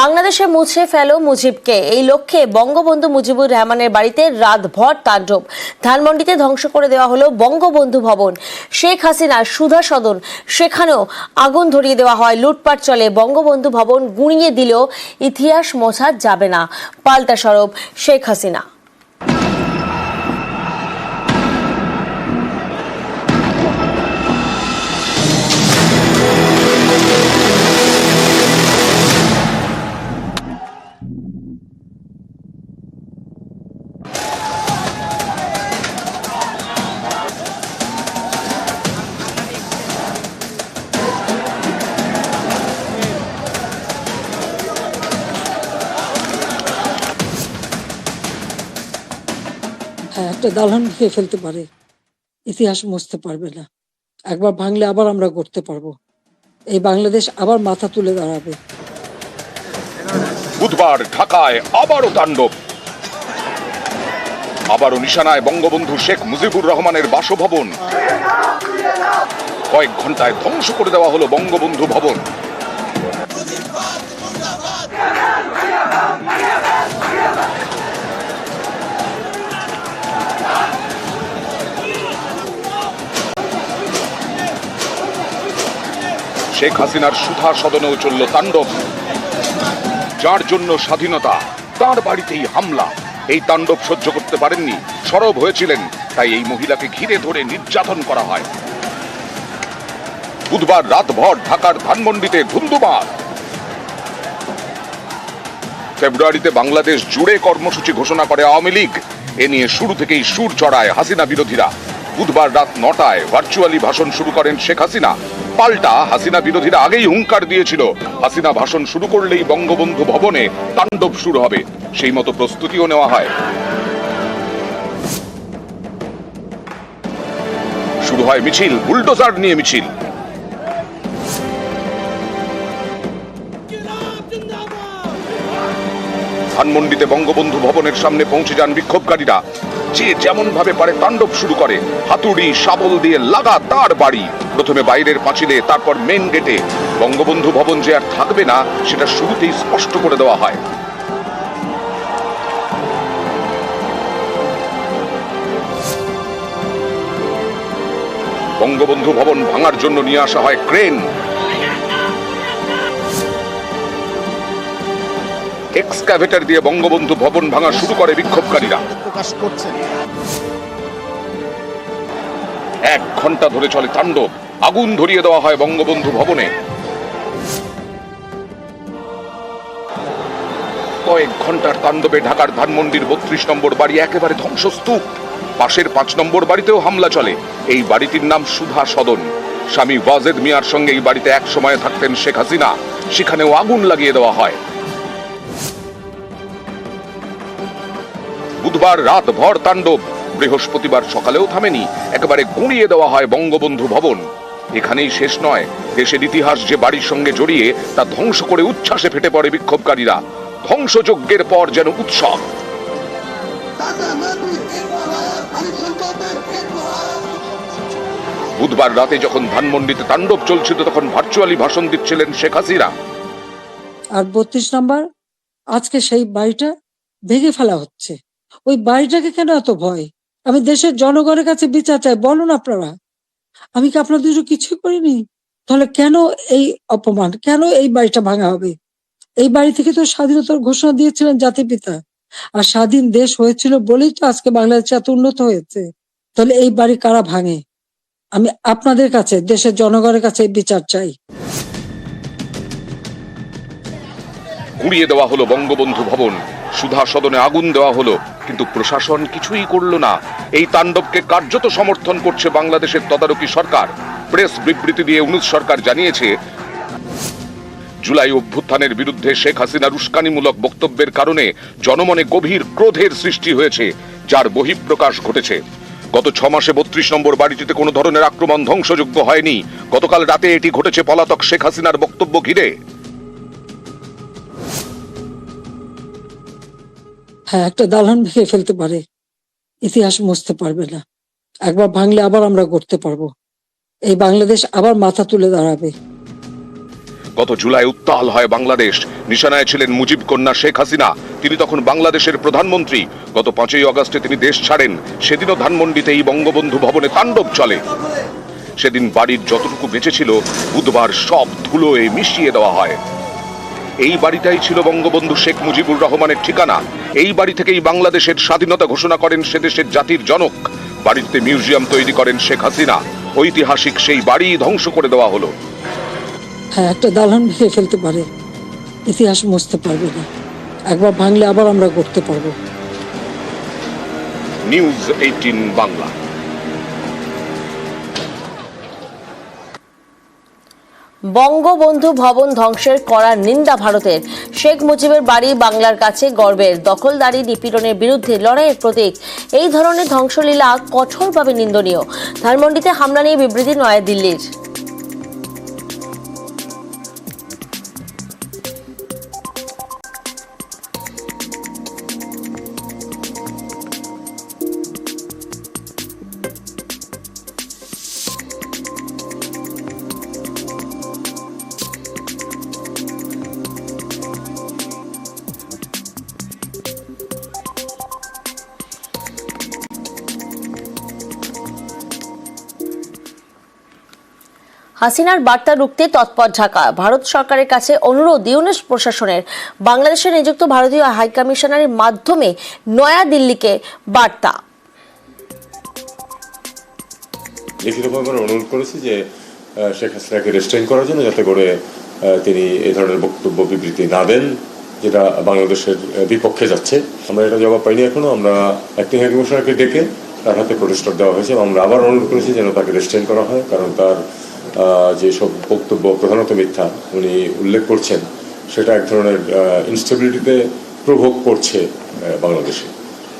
বাংলাদেশে মুছে ফেলো মুজিবকে। এই লক্ষ্যে বঙ্গবন্ধু মুজিবুর রহমানের বাড়িতে রাতভর তাণ্ডব। ধানমন্ডিতে ধ্বংস করে দেওয়া হলো বঙ্গবন্ধু ভবন। শেখ হাসিনা, সুধা সদন, সেখানেও আগুন ধরিয়ে দেওয়া হয়। লুটপাট চলে, বঙ্গবন্ধু ভবন গুঁড়িয়ে দিলেও ইতিহাস মোছা যাবে না। পাল্টা সরব শেখ হাসিনা। একটা দালান ভেঙে ফেলতে পারে। ইতিহাস মুছতে পারবে না। একবার ভাঙলে আবার আমরা করতে পারব। এই বাংলাদেশ আবার মাথা তুলে দাঁড়াবে। বুধবার ঢাকায় আবারও তাণ্ডব। আবারও নিশানায় বঙ্গবন্ধু শেখ মুজিবুর রহমানের বাসভবন। কয়েক ঘন্টায় ধ্বংস করে দেওয়া হলো বঙ্গবন্ধু ভবন। শেখ হাসিনার সুধা সদনেও চলল তাণ্ডব। যার জন্য স্বাধীনতা, তার বাড়িতেই হামলা। এই তাণ্ডব সহ্য করতে পারেননি, সরব হয়েছিলেন, তাই এই মহিলাকে ঘিরে ধরে নির্যাতন করা হয়। বুধবার রাতভর ঢাকার ধানমন্ডিতে ধুন্ধুমার। ফেব্রুয়ারিতে বাংলাদেশ জুড়ে কর্মসূচি ঘোষণা করে আওয়ামী লীগ। এ নিয়ে শুরু থেকেই সুর চড়ায় হাসিনা বিরোধীরা। বুধবার রাত নটায় ভার্চুয়ালি ভাষণ শুরু করেন শেখ হাসিনা। পাল্টা হাসিনা বিরোধীরা আগেই হুঙ্কার দিয়েছিল। হাসিনা ভাষণ শুরু করলেই বঙ্গবন্ধু ভবনে তাণ্ডব শুরু হবে। সেই মতো প্রস্তুতিও নেওয়া হয়। শুরু হয় মিছিল, বুলডোজার নিয়ে মিছিল। ধানমন্ডিতে বঙ্গবন্ধু ভবনের সামনে পৌঁছে যান বিক্ষোভকারীরা। যে যেমন ভাবে পারে তাণ্ডব শুরু করে। হাতুড়ি, শাবল দিয়ে লাগাতার বাড়ি। প্রথমে বাইরের পাঁচিলে, তারপর মেন গেটে বঙ্গবন্ধু ভবন যে আর থাকবে না, সেটা শুরুতেই স্পষ্ট করে দেওয়া হয়। বঙ্গবন্ধু ভবন ভাঙার জন্য নিয়ে আসা হয় ক্রেন এক্সকাভেটর দিয়ে বঙ্গবন্ধু ভবন ভাঙা শুরু করে বিক্ষোভকারীরা। প্রকাশ এক ঘণ্টা ধরে চলে তাণ্ডব। আগুন ধরিয়ে দেওয়া হয় বঙ্গবন্ধু ভবনে। কয়েক ঘণ্টার তাণ্ডবে ঢাকার ধানমন্ডির বত্রিশ নম্বর বাড়ি একেবারে ধ্বংসস্তূপ। পাশের পাঁচ নম্বর বাড়িতেও হামলা চলে। এই বাড়িটির নাম সুধা সদন। স্বামী ওয়াজেদ মিয়ার সঙ্গে এই বাড়িতে এক সময় থাকতেন শেখ হাসিনা। সেখানেও আগুন লাগিয়ে দেওয়া হয়। বুধবার রাত ভর তাণ্ডব। বৃহস্পতিবার সকালেও থামেনি, একেবারে গুঁড়িয়ে দেওয়া হয় বঙ্গবন্ধু ভবন। এখানেই শেষ নয়, দেশের ইতিহাস যে বাড়ির সঙ্গে জড়িয়ে তা ধ্বংস করে উচ্ছ্বাসে ফেটে পড়ে বিক্ষোভকারীরা। ধ্বংসযজ্ঞের পর যেন উৎসব। বুধবার রাতে যখন ধানমন্ডিতে তাণ্ডব চলছিল, তখন ভার্চুয়ালি ভাষণ দিচ্ছিলেন শেখ হাসিনা। আর বত্রিশ নম্বর, আজকে সেই বাড়িটা ভেঙে ফেলা হচ্ছে। ওই বাড়িটাকে কেন এত ভয়? আমি দেশের জনগণের কাছে বিচার চাই, বলুন আপনারা। আমি কি আপনাদের জন্য কিছুই করিনি? তাহলে কেন এই অপমান? কেন এই বাড়িটা ভাঙা হবে? এই বাড়ি থেকে তো স্বাধীনতার ঘোষণা দিয়েছিলেন জাতির পিতা। আর স্বাধীন দেশ হয়েছিল বলেই তো আজকে বাংলাদেশ এত উন্নত হয়েছে। তাহলে এই বাড়ি কারা ভাঙে? আমি আপনাদের কাছে, দেশের জনগণের কাছে বিচার চাই। গুঁড়িয়ে দেওয়া হলো বঙ্গবন্ধু ভবন। সুধা সদনে আগুন দেওয়া হলো, কিন্তু প্রশাসন কিছুই করল না। এই তাণ্ডবকে কার্যত সমর্থন করছে বাংলাদেশের তদারকি সরকার। প্রেস বিবৃতি দিয়ে উনিশ সরকার জানিয়েছে, জুলাই অভ্যুত্থানের বিরুদ্ধে শেখ হাসিনার উস্কানিমূলক বক্তব্যের কারণে জনমনে গভীর ক্রোধের সৃষ্টি হয়েছে, যার বহিঃপ্রকাশ ঘটেছে। গত ছ মাসে বত্রিশ নম্বর বাড়িটিতে কোনো ধরনের আক্রমণ ধ্বংসযোগ্য হয়নি। গতকাল রাতে এটি ঘটেছে পলাতক শেখ হাসিনার বক্তব্য ঘিরে। হ্যাঁ একটা দালান ভেঙে ফেলতে পারে। ইতিহাস মুছতে পারবে না। একবার ভাঙলে আবার আমরা করতে পারব। এই বাংলাদেশ আবার মাথা তুলে দাঁড়াবে। গত জুলাই উত্তাল হয় বাংলাদেশ। নিশানায় ছিলেন মুজিব কন্যা শেখ হাসিনা। তিনি তখন বাংলাদেশের প্রধানমন্ত্রী। গত পাঁচই অগস্টে তিনি দেশ ছাড়েন। সেদিনও ধানমন্ডিতে এই বঙ্গবন্ধু ভবনে তাণ্ডব চলে। সেদিন বাড়ির যতটুকু বেঁচেছিল বুধবার সব ধুলোয় মিশিয়ে দেওয়া হয়। এই বাড়িটাই ছিল বঙ্গবন্ধু শেখ মুজিবুর রহমানের ঠিকানা। এই বাড়ি থেকেই বাংলাদেশের স্বাধীনতা ঘোষণা করেন সে দেশের জাতির জনক। বাড়িতে মিউজিয়াম তৈরি করেন শেখ হাসিনা। ঐতিহাসিক সেই বাড়ি ধ্বংস করে দেওয়া হলো। হ্যাঁ একটা দালান ভেঙে ফেলতে পারে। ইতিহাস মুছতে পারবে না। একবার ভাঙলে আবার আমরা করতে পারব। News eighteen Bangla. বঙ্গবন্ধু ভবন ধ্বংসের করার নিন্দা ভারতের। শেখ মুজিবের বাড়ি বাংলার কাছে গর্বের। দখলদারি নিপীড়নের বিরুদ্ধে লড়াইয়ের প্রতীক। এই ধরনের ধ্বংসলীলা কঠোরভাবে নিন্দনীয়। ধানমন্ডিতে হামলা নিয়ে বিবৃতি নয়াদিল্লির। হাসিনার বার্তা রুখতে তৎপর ঢাকা। ভারত সরকারের কাছে অনুরোধ ইউনেস প্রশাসনের। বাংলাদেশে নিযুক্ত ভারতীয় হাই হাইকমিশনারের মাধ্যমে নয়াদিল্লিকে বার্তা। লিখিতভাবে অনুরোধ করেছি যে শেখ হাসিনাকে রেস্ট্রেন করার জন্য যাতে করে তিনি এই ধরনের বক্তব্য বিবৃতি না দেন, যেটা বাংলাদেশের বিপক্ষে যাচ্ছে। আমরা এটা জবাব পাইনি এখনও, আমরা অ্যাক্টিং হাই কমিশনারকে ডেকে তার হাতে প্রতিষ্ঠা দেওয়া হয়েছে এবং আমরা আবার অনুরোধ করেছি যেন তাকে রেস্ট্রেন করা হয়, কারণ তার আহ, যে সব বক্তব্য প্রধানত মিথ্যা উনি উল্লেখ করছেন সেটা এক ধরনের ইনস্টেবিলিটিতে প্রভোগ করছে বাংলাদেশে।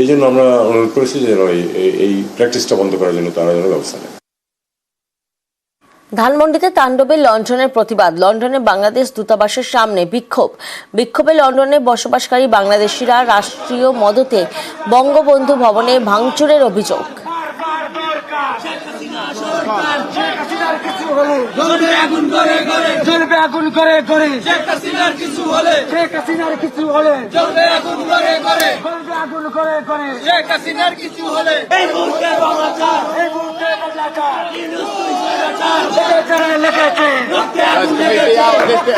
এই জন্য আমরা অনুরোধ করেছি যেন এই প্র্যাকটিসটা বন্ধ করার জন্য তারা যেন ব্যবস্থা নেয়। ধানমন্ডিতে তাণ্ডবে লন্ডনের প্রতিবাদ। লন্ডনে বাংলাদেশ দূতাবাসের সামনে বিক্ষোভ। বিক্ষোভে লন্ডনে বসবাসকারী বাংলাদেশিরা রাষ্ট্রীয় মদতে বঙ্গবন্ধু ভবনে ভাঙচুরের অভিযোগ। জ্বলবে আগুন করে করে শেখ হাসিনার কিছু হলে শেখ হাসিনার কিছু হলে জ্বলবে আগুন করে করে আগুন করে করে। শেখ হাসিনার কিছু হলে। এই মুহূর্তে বাংলা চার এই মুহূর্তে স্বৈরাচার। লেগেছে লেগেছে। রক্তে আগুন লেগেছে লেগেছে।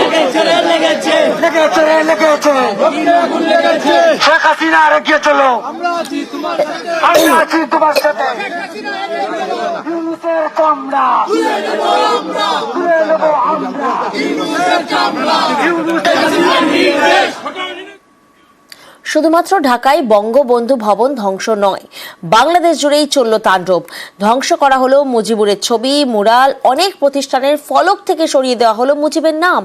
লেগেছে লেগেছে লেগেছে রে, লেগেছে রক্তে আগুন লেগেছে শেখ হাসিনা রেখে চলো। আমরা আছি তোমার সাথে। আমরা আছি তোমার সাথে ইউনুসের কামড়া তুলে নেব আমরা। তুলে নেব আমরা ইউনুসের চামড়া। ইউনুসের হাসিনার নির্দেশ শুধুমাত্র ঢাকায় বঙ্গবন্ধু ভবন ধ্বংস নয়, বাংলাদেশ জুড়েই চলল তাণ্ডব। ধ্বংস করা হলো মুজিবুরের ছবি, মুরাল, অনেক প্রতিষ্ঠানের ফলক থেকে সরিয়ে দেওয়া হলো মুজিবের নাম।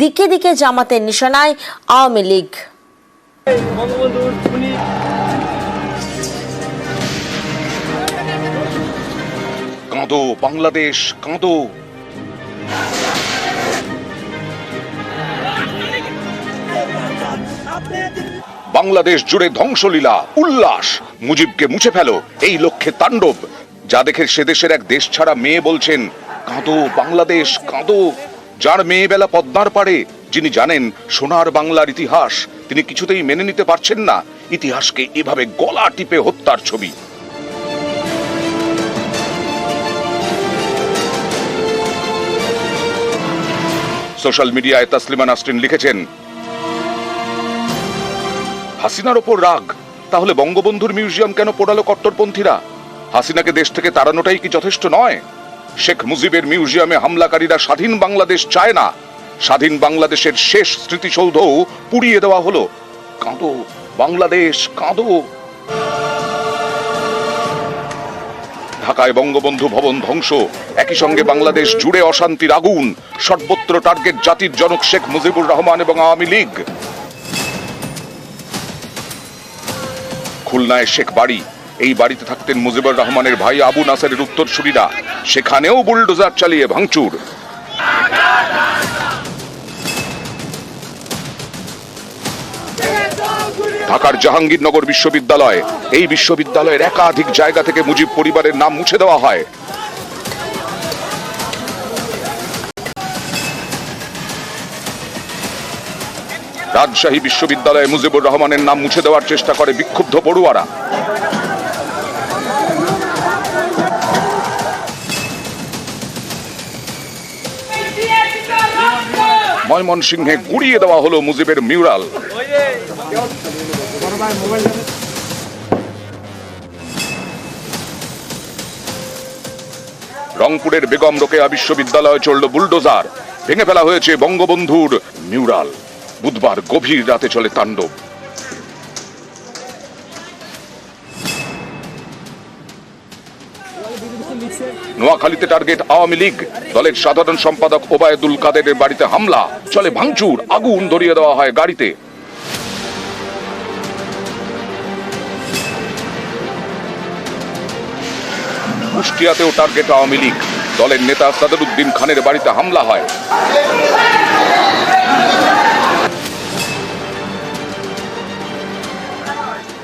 দিকে দিকে জামাতের নিশানায় আওয়ামী লীগ। কাঁদো বাংলাদেশ, কাঁদো। বাংলাদেশ জুড়ে ধ্বংসলীলা, উল্লাস। মুজিবকে মুছে ফেলো এই লক্ষ্যে তাণ্ডব। যা দেখে সে দেশের এক দেশ ছাড়া মেয়ে বলছেন, কাঁদো বাংলাদেশ, কাঁদো। যার মেয়ে বেলা পদ্মার পারে যিনি জানেন সোনার বাংলার ইতিহাস, তিনি কিছুতেই মেনে নিতে পারছেন না ইতিহাসকে এভাবে গলা টিপে হত্যার ছবি। সোশ্যাল মিডিয়ায় তাসলিমা নাসরিন লিখেছেন হাসিনার ওপর রাগ। তাহলে বঙ্গবন্ধুর মিউজিয়াম কেন পোড়ালো কট্টরপন্থীরা? হাসিনাকে দেশ থেকে তাড়ানোটাই কি যথেষ্ট নয়? শেখ মুজিবের মিউজিয়ামে হামলাকারীরা স্বাধীন বাংলাদেশ চায় না। স্বাধীন বাংলাদেশের শেষ স্মৃতিসৌধও পুড়িয়ে দেওয়া হলো। কাঁদো, বাংলাদেশ, কাঁদো। ঢাকায় বঙ্গবন্ধু ভবন ধ্বংস। একই সঙ্গে বাংলাদেশ জুড়ে অশান্তির আগুন। সর্বত্র টার্গেট জাতির জনক শেখ মুজিবুর রহমান এবং আওয়ামী লীগ। খুলনায় শেখ বাড়ি। এই বাড়িতে থাকতেন মুজিবুর রহমানের ভাই আবু নাসেরের উত্তরসূরিরা। সেখানেও বুলডোজার চালিয়ে ভাঙচুর। ঢাকার জাহাঙ্গীরনগর বিশ্ববিদ্যালয়। এই বিশ্ববিদ্যালয়ের একাধিক জায়গা থেকে মুজিব পরিবারের নাম মুছে দেওয়া হয়। রাজশাহী বিশ্ববিদ্যালয়ে মুজিবুর রহমানের নাম মুছে দেওয়ার চেষ্টা করে বিক্ষুব্ধ পড়ুয়ারা। ময়মনসিংহে গুড়িয়ে দেওয়া হলো মুজিবের মিউরাল। রংপুরের বেগম রোকেয়া বিশ্ববিদ্যালয়ে চলল বুলডোজার। ভেঙে ফেলা হয়েছে বঙ্গবন্ধুর মিউরাল। বুধবার গভীর রাতে চলে তাণ্ডব। নোয়াখালীতে টার্গেট আওয়ামী লীগ। দলের সাধারণ সম্পাদক ওবায়দুল কাদেরের বাড়িতে হামলা। চলে ভাঙচুর, আগুন ধরিয়ে দেওয়া হয় গাড়িতে। কুষ্টিয়াতেও টার্গেট আওয়ামী লীগ। দলের নেতা সাদরুদ্দিন খানের বাড়িতে হামলা হয়।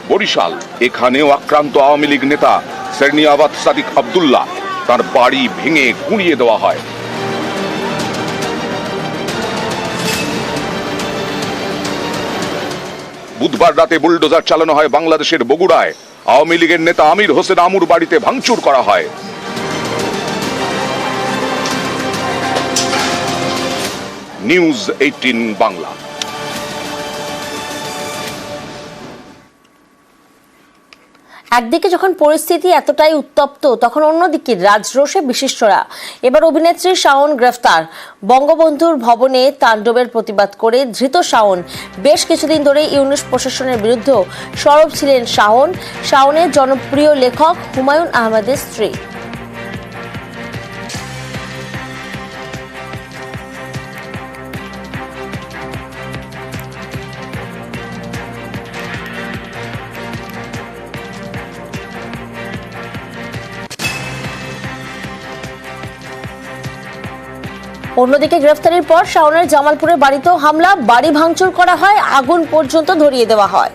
বরিশাল। এখানেও আক্রান্ত আওয়ামী লীগ নেতা সেরনিয়াবাদ সাদিক আব্দুল্লাহ তার বাড়ি ভেঙে গুঁড়িয়ে দেওয়া হয়। বুধবার রাতে বুলডোজার চালানো হয় বাংলাদেশের বগুড়ায়। আওয়ামী লীগের নেতা আমির হোসেন আমুর বাড়িতে ভাঙচুর করা হয়। News eighteen Bangla. একদিকে যখন পরিস্থিতি এতটাই উত্তপ্ত, তখন অন্যদিকে রাজরোষে বিশিষ্টরা। এবার অভিনেত্রী শাওন গ্রেফতার। বঙ্গবন্ধুর ভবনে তাণ্ডবের প্রতিবাদ করে ধৃত শাওন। বেশ কিছুদিন ধরে ইউনুস প্রশাসনের বিরুদ্ধে সরব ছিলেন শাওন। শাওনের জনপ্রিয় লেখক হুমায়ুন আহমেদের স্ত্রী। অন্যদিকে গ্রেফতারির পর শাওনের জামালপুরের বাড়িতেও হামলা, বাড়ি ভাঙচুর করা হয়, আগুন পর্যন্ত ধরিয়ে দেওয়া হয়।